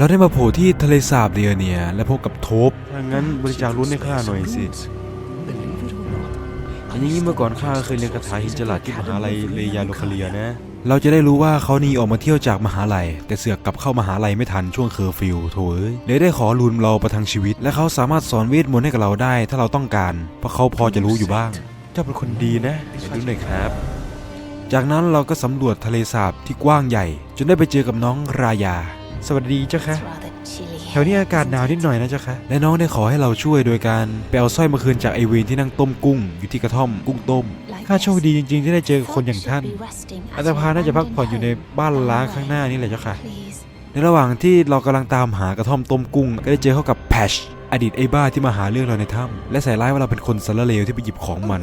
เราได้มาโผล่ที่ทะเลสาบเดียเนีย และพบกับโทบถ้างั้นบริจาครุ่นให้ข้าหน่อยสิอันนี้เมื่อก่อนข้าเคยเรียนคาถาหินจลาดที่มหาลัยเลยาโลคาเลียนะ เราจะได้รู้ว่าเขาหนีออกมาเที่ยวจากมหาลัย แต่เสือกกลับเข้ามหาลัยไม่ทันช่วงเคอร์ฟิวโถเอ้ยเลยได้ขอรุนเราประทังชีวิต และเขาสามารถสอนเวทมนต์ให้กับเราได้ ถ้าเราต้องการ เพราะเขาพอจะรู้อยู่บ้าง เจ้าเป็นคนดีนะขอดูหน่อยครับ จากนั้นเราก็สำรวจทะเลสาบที่กว้างใหญ่ จนได้ไปเจอกับน้องรายา สวัสดีเจ้าคะ It's rather chilly แถวนี้อากาศหนาวนิดหน่อยนะเจ้าคะและน้องได้ขอให้เราช่วยโดยการไปเอาสร้อยมาคืนจากไอเวนที่นั่งต้มกุ้ง อยู่ที่กระท่อมกุ้งต้มข้าโชคดีจริง ๆ ที่ได้เจอคนอย่างท่านอาตมาน่าจะพักผ่อนอยู่ในบ้านล้างข้างหน้านี่แหละเจ้าค่ะ ในระหว่างที่เรากำลังตามหากระท่อมต้มกุ้ง ก็ได้เจอเข้ากับแพชอดีตไอ้บ้าที่มาหาเรื่องเราในถ้ำและใส่ร้ายว่าเราเป็นคนสารเลวที่ไปหยิบของมัน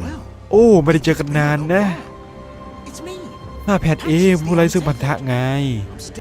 โอ้ ไม่ได้เจอกันนานนะ หน้าแพทเอผู้ไร้ซึ่งพันธะไง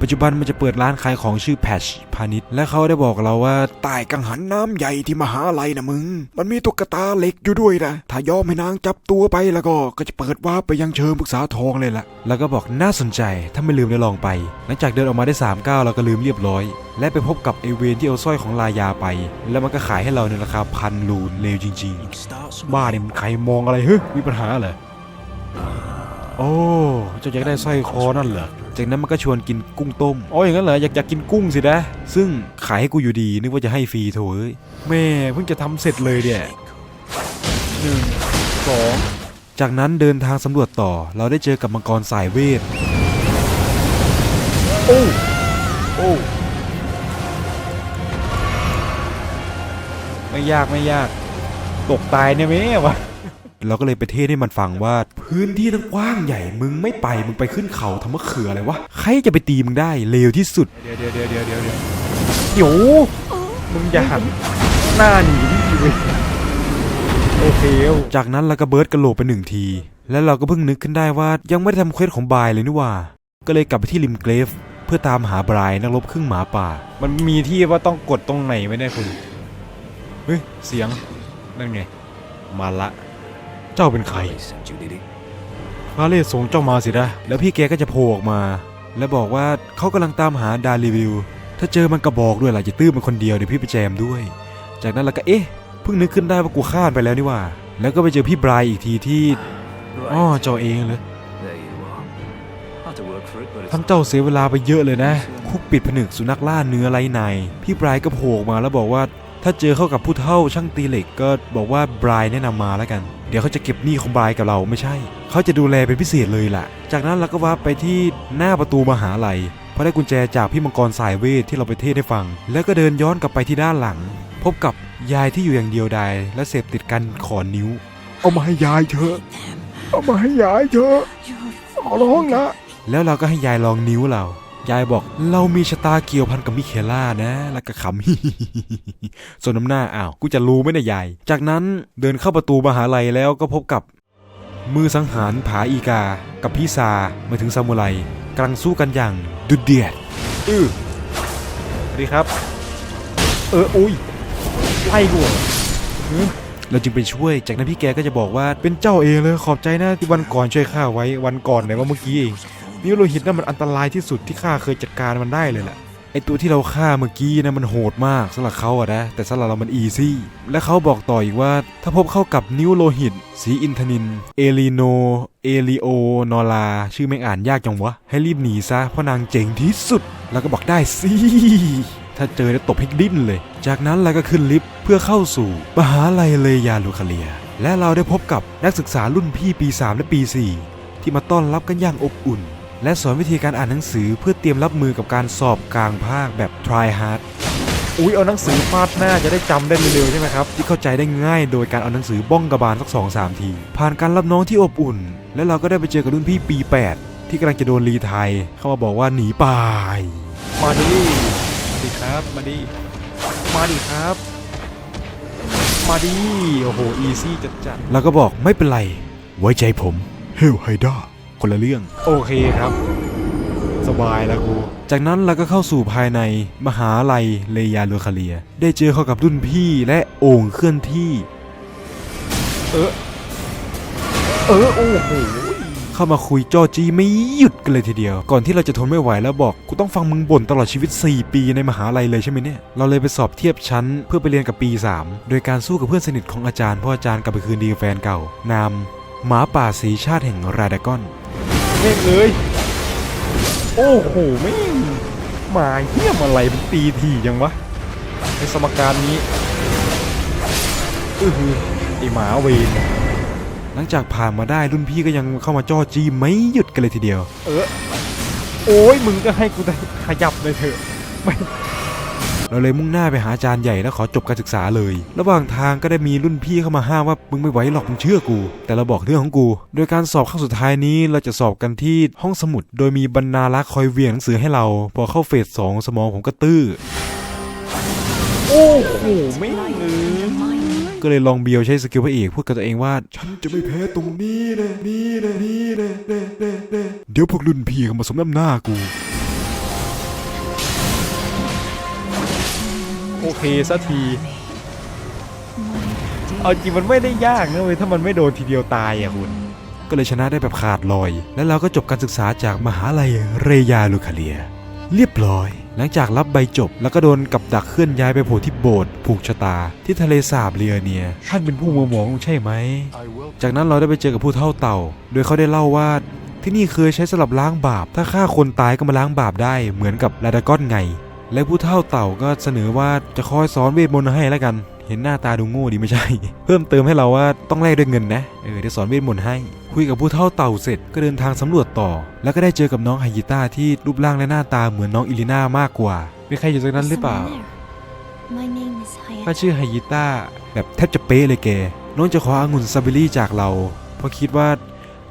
ปัจจุบันมันจะเปิดร้านขายของชื่อแพชพาณิชย์และเขาได้บอกเราว่าใต้กังหันน้ำใหญ่ที่มหาลัยนะมึง มันมีตุ๊กตาเหล็กอยู่ด้วยนะ ถ้ายอมให้นางจับตัวไปแล้วก็ก็จะเปิดว่าไปยังเชิงปรึกษาทองเลยล่ะ แล้วก็บอกน่าสนใจถ้าไม่ลืมได้ลองไป หลังจากเดินออกมาได้3ก้าวเราก็ลืมเรียบร้อย และไปพบกับเอเวนที่เอาสร้อยของลายาไป แล้วมันก็ขายให้เราในราคาพันลูนเลวจริงๆบ้าเนี่มันใครมองอะไรเฮ้ยมีปัญหาเหรอ โอ้เจ้าอยากได้สร้อยคอนั่นเหรอจากนั้นมันก็ชวนกินกุ้งต้มอ๋ออย่างนั้นเหรออยากอยากกินกุ้งสินะ ซึ่งขายให้กูอยู่ดีนึกว่าจะให้ฟรีโถเอ้ยแม่เพิ่งจะทำเสร็จเลยเนี่ยหนึ่งสองจากนั้นเดินทางสำรวจต่อเราได้เจอกับมังกรสายเวทโอ้โอ้ไม่ยากไม่ยาก ตกตายเนี่ยแม่วะ เราก็เลยไปเทศให้มันฟังว่า พื้นที่นั้นกว้างใหญ่มึงไม่ไปมึงไปขึ้นเขาทำมะเขืออะไรวะใครจะไปตีมึงได้เลวที่สุดเดี๋ยวเดี๋ยวเดี๋ยวเดี๋ยวเดี๋ยวเดี๋ยวเดี๋ยวมึงอย่าหันหน้าหนีดิเว้ยโอเคเอาจากนั้นเราก็เบิร์ดกระโหลกไปหนึ่งที แล้วเราก็เพิ่งนึกขึ้นได้ว่ายังไม่ได้ทำเควสของบายเลยนี่หว่า ก็เลยกลับไปที่ริมเกรฟเพื่อตามหาบรายนักรบครึ่งหมาป่า มันมีที่ว่าต้องกดตรงไหนไม่ได้คุณ เฮ้ย เสียง นั่นไง มาละ เจ้าเป็นใครพระเลสส่งเจ้ามาสินะ แล้วพี่แกก็จะโผล่ออกมา แล้วบอกว่าเขากำลังตามหาดารีวิว ถ้าเจอมันก็บอกด้วยล่ะจะตื้อมันคนเดียวเดี๋ยวพี่ไปแจมด้วย จากนั้นเราก็เอ๊ะเพิ่งนึกขึ้นได้ว่ากูฆ่านไปแล้วนี่ว่า แล้วก็ไปเจอพี่บรายอีกทีที่อ้อเจ้าเองเลยท่านเจ้าเสียเวลาไปเยอะเลยนะ คุกปิดผนึกสุนัขล่าเนื้อไรใน พี่บรายก็โผล่มาแล้วบอกว่า ถ้าเจอเข้ากับผู้เฒ่าช่างตีเหล็กก็บอกว่าบรายแนะนำมาแล้วกัน เดี๋ยวเขาจะเก็บหนี้ของบรายกับเราไม่ใช่ เขาจะดูแลเป็นพิเศษเลยล่ะ จากนั้นเราก็ว่าไปที่หน้าประตูมหาลัยเพราะได้กุญแจจากพี่มังกรสายเวทที่เราไปเทศให้ฟัง แล้วก็เดินย้อนกลับไปที่ด้านหลัง พบกับยายที่อยู่อย่างเดียวดายและเสพติดกันขอนิ้ว เอามาให้ยายเถอะ เอามาให้ยายเถอะขอร้องนะแล้วเราก็ให้ยายลองนิ้วเรา ยายบอก เรามีชะตาเกี่ยวพันกับมิเคล่านะ แล้วก็ขำส่วนน้ำหน้าอ้าวกูจะรู้ไหมนี่ยยาย จากนั้นเดินเข้าประตูมหาลัยแล้วก็พบกับ มือสังหารผาอีกา กับพี่ซามาถึงซามูไรกำลังสู้กันอย่างดุเดือดอือสวัสดีครับ เอออุ้ยไล่กูเราจึงไปช่วย จากนั้นพี่แกก็จะบอกว่าเป็นเจ้าเองเลยขอบใจนะที่วันก่อนช่วยข้าไว้วันก่อนไหนว่าเมื่อกี้เอง นิวโลหิตนั่นมันอันตรายที่สุดที่ข้าเคยจัดการมันได้เลยแหละไอตัวที่เราฆ่าเมื่อกี้นะมันโหดมากสำหรับเขาอะนะแต่สำหรับเรามันอีซี่ และเขาบอกต่ออีกว่า ถ้าพบเข้ากับนิ้วโลหิต สีอินทนิน เอลีโน เอลิโอนอลา ชื่อแม่อ่านยากจังวะ ให้รีบหนีซะเพราะนางเจ๋งที่สุด แล้วก็บอกได้สิ ถ้าเจอจะตบให้ดิ้นเลย จากนั้นเราก็ขึ้นลิฟต์เพื่อเข้าสู่มหาลัยเลยาลูคาเลีย และเราได้พบกับนักศึกษารุ่นพี่ปี 3 และปี 4 ที่มาต้อนรับกันอย่างอบอุ่น และสอนวิธีการอ่านหนังสือเพื่อเตรียมรับมือกับการสอบกลางภาคแบบ try hard อุ้ยเอาหนังสือฟาดหน้าจะได้จำได้เร็วๆใช่ไหมครับที่เข้าใจได้ง่ายโดยการเอาหนังสือบ้องกระบาลสักสองสามที ผ่านการรับน้องที่อบอุ่น และเราก็ได้ไปเจอกับรุ่นพี่ปี 8 ที่กำลังจะโดนรีไทย เข้ามาบอกว่าหนีไปมาดิมาดิครับ มาดิมาดิครับ มาดิโอ้โหอีซี่จัดจัดเราก็บอกไม่เป็นไร ไว้ใจผมเฮลไฮด้า คนละเรื่องๆโอเคครับ สบายแล้วกูจากนั้นเราก็เข้าสู่ภายในมหาลัยเลยาลูคาเลีย ได้เจอเข้ากับรุ่นพี่และโอ่งเคลื่อนที่ เออ เออ โอ้โห เข้ามาคุยจ้อจี้ไม่หยุดกันเลยทีเดียว ก่อนที่เราจะทนไม่ไหวแล้วบอก กูต้องฟังมึงบ่นตลอดชีวิต 4 ปีในมหาลัยเลยใช่ไหมเนี่ย เราเลยไปสอบเทียบชั้นเพื่อไปเรียนกับปี 3 โดยการสู้กับเพื่อนสนิทของอาจารย์เพราะอาจารย์กลับไปคืนดีกับแฟนเก่านาม หมาป่าสีชาติแห่งราดากอนแม่งเลย โอ้โหไม่งหมาเหี้ยมอะไรมันตีทียังวะในสมการนี้อือหือไอหมาเวนหลังจากผ่านมาได้รุ่นพี่ก็ยังเข้ามาจ้อจี้ไม่หยุดกันเลยทีเดียว เออ โอ้ยมึงก็ให้กูได้ขยับเลยเถอะ เราเลยมุ่งหน้าไปหาอาจารย์ใหญ่แล้วขอจบการศึกษาเลย ระหว่างทางก็ได้มีรุ่นพี่เข้ามาห้ามว่ามึงไม่ไหวหรอกมึงเชื่อกู แต่เราบอกเรื่องของกู โดยการสอบครั้งสุดท้ายนี้เราจะสอบกันที่ห้องสมุด โดยมีบรรณารักษ์คอยเวียงหนังสือให้เรา พอเข้าเฟสสองสมองผมก็ตื้อโอ้โหไม่งเลยก็เลยลองเบียวใช้สกิลพระเอกพูดกับตัวเองว่า ฉันจะไม่แพ้ตรงนี้นะนี่นะนี่นะเน่เน่เน่เดี๋ยวพวกรุ่นพี่เขามาสมน้ำหน้ากู อเคสักที เอาจริงมันไม่ได้ยากนะเว้ยถ้ามันไม่โดนทีเดียวตายอะคุณ ก็เลยชนะได้แบบขาดลอย และเราก็จบการศึกษาจากมหาลัยเรยาลูคาเลีย เรียบร้อย หลังจากรับใบจบแล้วก็โดนกับดักเคลื่อนย้ายไปโผล่ที่โบสถ์ผูกชะตา ที่ทะเลสาบเรียเนีย ท่านเป็นผู้มัวหมองใช่ไหม จากนั้นเราได้ไปเจอกับผู้เท่าเต่า โดยเขาได้เล่าว่าที่นี่เคยใช้สำหรับล้างบาป ถ้าฆ่าคนตายก็มาล้างบาปได้เหมือนกับลาดากอนไง และผู้เท่าเต่าก็เสนอว่าจะคอยสอนเวทมนต์ให้แล้วกัน เห็นหน้าตาดูโง่ดีไม่ใช่ เพิ่มเติมให้เราว่าต้องแลกด้วยเงินนะ เออเดี๋ยวสอนเวทมนต์ให้ คุยกับผู้เท่าเต่าเสร็จก็เดินทางสำรวจต่อ แล้วก็ได้เจอกับน้องไฮยิต้าที่รูปร่างและหน้าตาเหมือนน้องอิลิน่ามากกว่ามีใครอยู่ตรงนั้นหรือเปล่าก็ชื่อไฮยิต้าแบบแทบจะเป๊ะเลยแกน้องจะขอองุ่นซาบิลี่จากเรา เพราะคิดว่า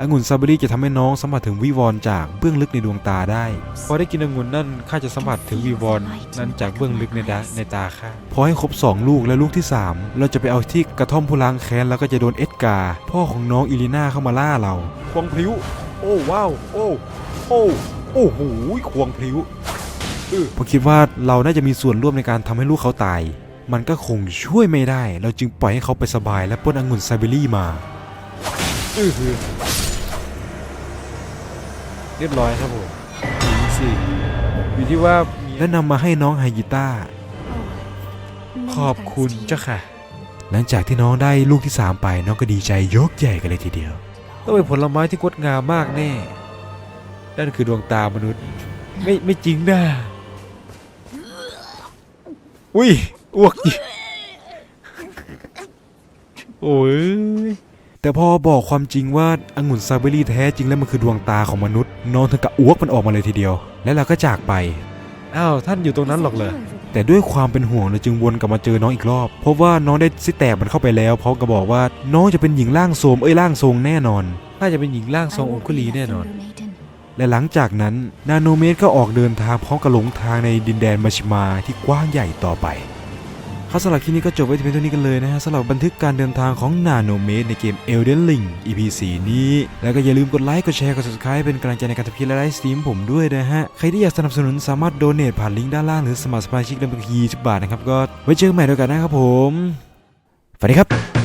องุ่นซาบิลี่จะทำให้น้องสัมผัสถึงวิวรณ์จากเบื้องลึกในดวงตาได้ พอได้กินองุ่นนั่นข้าจะสัมผัสถึงวิวรณ์นั้นจากเบื้องลึกในดาในตาข้าพอให้ครบ 2 ลูกและลูกที่ 3 เราจะไปเอาที่กระท่อมผู้ล้างแค้นแล้วก็จะโดนเอ็ดการ์พ่อของน้องอิลิน่าเข้ามาล่าเรา ควงพลิ้ว โอ้ว้าวโอ้โอ้โอ้โหควงพลิ้วเพราะคิดว่าเราน่าจะมีส่วนร่วมในการทำให้ลูกเขาตาย มันก็คงช่วยไม่ได้ เราจึงปล่อยให้เขาไปสบายและปล้นองุ่นซาบิลี่มา อือหือ เรียบร้อยครับผมอีสิอยู่ที่ว่ามีและนำมาให้น้องไฮยิต้าขอบคุณเจ้าค่ะ หลังจากที่น้องได้ลูกที่3ไปน้องก็ดีใจยกใหญ่กันเลยทีเดียวต้องเป็นผลไม้ที่งดงามมากแน่ นั่นคือดวงตามนุษย์ ไม่ไม่จริงนะอุ้ยอ้วกจิโอ้ย แต่พอบอกความจริงว่าองุ่นซาเบอรี่แท้จริงแล้วมันคือดวงตาของมนุษย์น้องถึงกับอ้วกมันออกมาเลยทีเดียว และเราก็จากไปอ้าวท่านอยู่ตรงนั้นหรอกเหรอแต่ด้วยความเป็นห่วงเราจึงวนกลับมาเจอน้องอีกรอบ เพราะว่าน้องได้ซิแตกมันเข้าไปแล้วพร้อมกับบอกว่าน้องจะเป็นหญิงร่างโทรมเอ้ยร่างทรงแน่นอน น่าจะเป็นหญิงร่างทรงองคุลีแน่นอน และหลังจากนั้นนาโนเมตก็ออกเดินทางพร้อมกับหลงทางในดินแดนมาชิมาที่กว้างใหญ่ต่อไป ครับสำหรับคลิปนี้ก็จบไว้ที่เพียงเท่านี้กันเลยนะฮะสำหรับบันทึกการเดินทางของนาโนเมดในเกม Elden Ring EP 4นี้ แล้วก็อย่าลืมกดไลค์ กดแชร์ กด subscribe เป็นกำลังใจในการทำคลิปและไลฟ์สตรีมผมด้วยนะฮะ ใครที่อยากสนับสนุนสามารถโดเน a ผ่านลิงก์ด้านล่างหรือสมัครสมาชิกเดือนละ20บาทนะครับ ก็ไว้เจอกันใหม่ด้วยกันนะครับผมสวัสดีครับ